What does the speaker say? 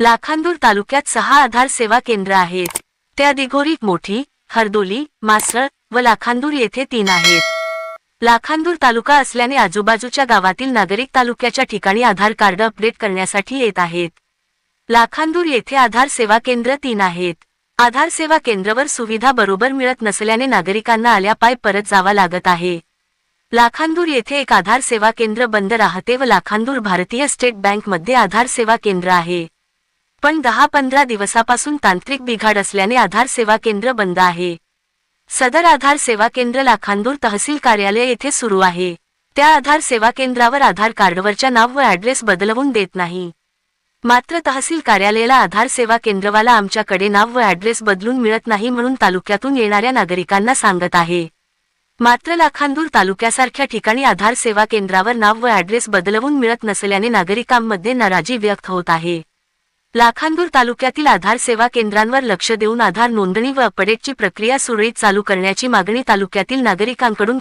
लाखांदूर तालुक्यात सहा आधार सेवा केंद्र आहेत. त्या दिघोरी मोठी हरदोली मासळ व लाखांदूर येथे तीन आहेत. लाखांदूर तालुका असल्याने आजूबाजूच्या गावातील नागरिक तालुक्याच्या ठिकाणी आधार कार्ड अपडेट करण्यासाठी येत आहेत. लाखांदूर येथे आधार सेवा केंद्र तीन आहेत. आधार सेवा केंद्रवर सुविधा बरोबर मिळत नसल्याने नागरिकांना आल्या पाय परत जावा लागत आहे. लाखांदूर येथे एक आधार सेवा केंद्र बंद राहते व लाखांदूर भारतीय स्टेट बँकमध्ये आधार सेवा केंद्र आहे. पण दहा पंधरा दिवसापासून तांत्रिक बिघाड असल्याने आधार सेवा केंद्र बंद आहे. सदर आधार सेवा केंद्र लाखांदूर तहसील कार्यालय येथे सुरू आहे. त्या आधार सेवा केंद्रावर आधार कार्डवरच्या नाव व ऍड्रेस बदलवून देत नाही. मात्र तहसील कार्यालयाला आधार सेवा केंद्रवाला आमच्याकडे नाव व ऍड्रेस बदलून मिळत नाही म्हणून तालुक्यातून येणाऱ्या नागरिकांना सांगत आहे. मात्र लाखांदूर तालुक्यासारख्या ठिकाणी आधार सेवा केंद्रावर नाव व ऍड्रेस बदलवून मिळत नसल्याने नागरिकांमध्ये नाराजी व्यक्त होत आहे. लाखांदूर तालुक्यातील आधार सेवा केंद्रांवर लक्ष देऊन आधार नोंदणी व अपडेटची प्रक्रिया सुरळीत चालू करण्याची मागणी तालुक्यातील नागरिकांकडून